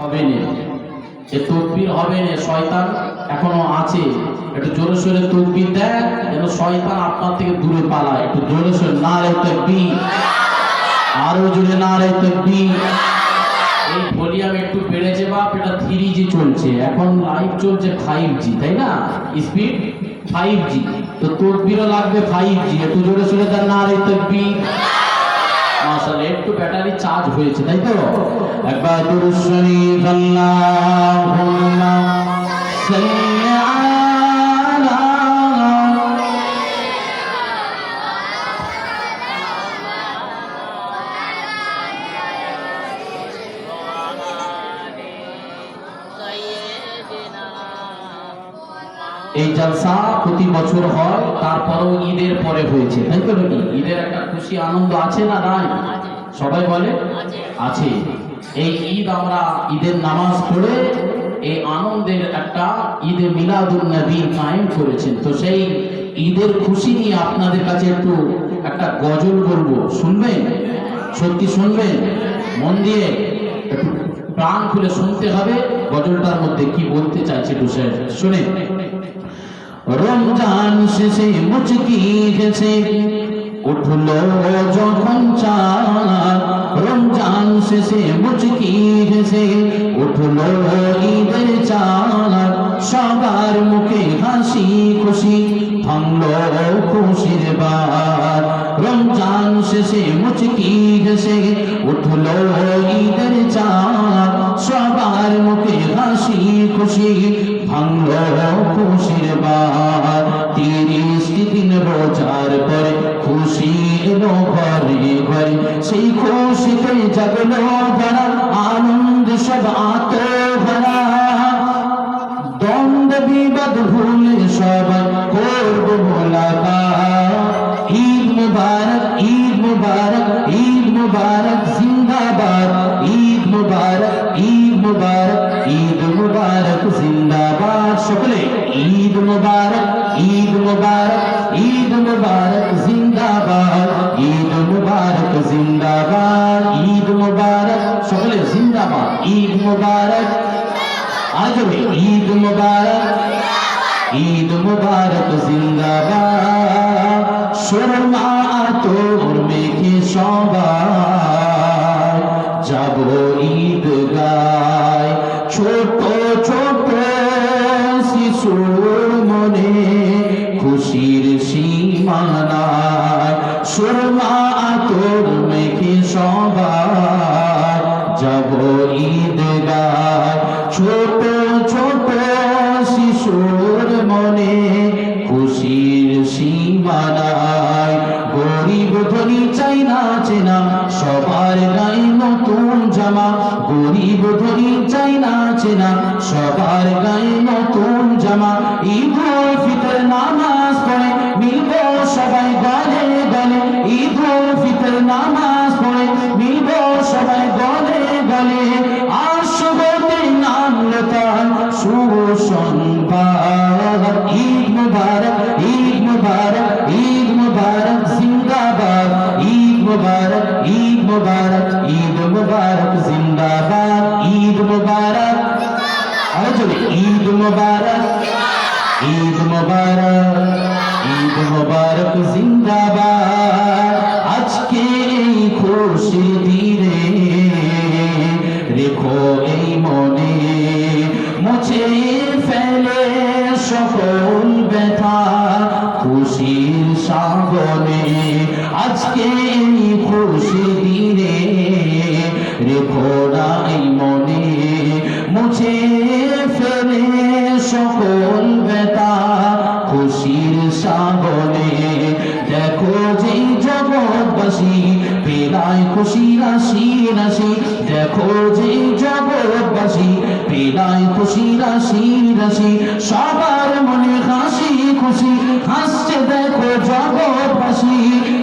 হবে এ তকবির হবে শয়তান এখনও আছে। একটু জোরে সোরে তকবির দেয় যেন শয়তান আপনার থেকে দূরে পালায়। একটু জোরে সোরে না রে তকবির। আরও জোরে না রে তকবির। এই ভলিউম একটু বেড়েছে বাপ, এটা থ্রি জি চলছে। এখন লাইভ চলছে ফাইভ জি তাই না? স্পিড ফাইভ জি তো তকবিরও লাগবে ফাইভ জি একটু জোরে সোরে দেন না রে তকবির। মাশাআল্লাহ একটু ব্যাটারি চার্জ হয়েছে তাই তো? একবার দুরূদ শরীফ আল্লাহুম্মা সাল্লি এই জলসা প্রতি বছর হয়, তারপরেও ঈদের পরে হয়েছে। তাই তো নাকি? ঈদের একটা খুশি আনন্দ আছে না নাই? সবাই বলে? আছে। এই ঈদ আমরা ঈদের নামাজ পড়ে এই আনন্দের একটা ঈদে মিলাদুল নবী কায়েম করেছেন। তো সেই ঈদের খুশি নিয়ে আপনাদের কাছে একটু একটা গজল বলব। শুনবেন? সত্যি শুনবেন? মন দিয়ে প্রাণ খুলে শুনতে হবে। গজলটার মধ্যে কি বলতে চাইছে একটু শুনে। রমজান শেষে মুচকি গেছে উঠল যখন চাঁদ। রমজান শেষে মুচকি গেছে উঠল ঈদের চাঁদ। সবার মুখে হাসি খুশি, ভাঙলো খুশির বার রমজান শেষে মুচকি গেছে উঠল ঈদের চাঁদ। সবার মুখে হাসি খুশি বার তিরিশটি দিন রোজার পরে খুশি এলো ঘরে ঘরে, সেই খুশিতে জাগলো ভরা, আনন্দ সব আত ভরা দ্বন্দ্ব বিবাদ ভুলে সবাই করব মোলাকাত ঈদ মুবারক ঈদ মুবারক ঈদ মুবারক, জিন্দাবাদ। ঈদ মুবারক ঈদ মুবারক, জিন্দাবাদ। সকলে ঈদ মুবারক ঈদ মুবারক ঈদ মুবারক, জিন্দাবাদ। ঈদ মুবারক, জিন্দাবাদ। ঈদ মুবারক, সকলে জিন্দাবাদ। ঈদ মুবারক। আজ ঈদ মুবারক। ঈদ মুবারক, জিন্দাবাদ। সুরমা তোর মেঘে সবাই সুরমা তোর মেঘে সবাই যাব ঈদগার ছোট ছোট শিশুর মনে খুশির সীমানায় গরিব ধনী চাই না চেনা, সবার গায়ে নতুন জামা। গরিব ধনী চাই না চেনা, সবার গায়ে নতুন জামা। ঈদ ফিতর নামাজ Nama সাগরে আজকে এই খুশি দিনে রেখো না এই মনে, মুছে ফেলে সকল ব্যথা খুশির সাগরে। দেখো যে জগৎবাসী পেলায় খুশি রাশি রাশি। দেখো যে জগৎবাসী পেলায় খুশি, রাশি রাশি, সবার মনে হাসি খুশি। হাসছে দেখো জগৎবাসী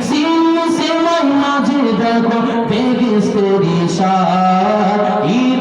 সিং সেমাই মাঝে দেখো বেগেস্তের ইশার ঈদ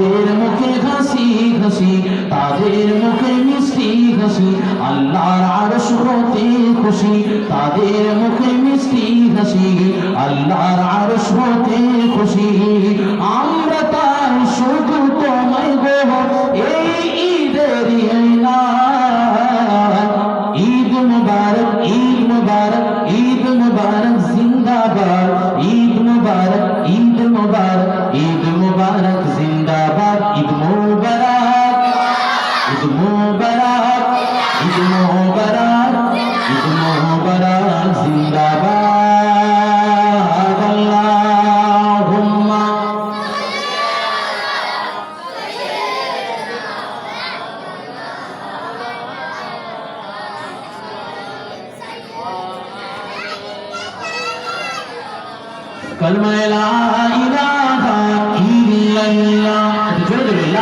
তাদের মুখে হাসি হাসি, তাদের মুখে মিষ্টি হাসি, আল্লাহর আরশ হতে খুশি, তাদের মুখে মিষ্টি হাসি, আল্লাহর আরশ হতে খুশি। কলমায় লা ইলাহা ইল্লাল্লাহ।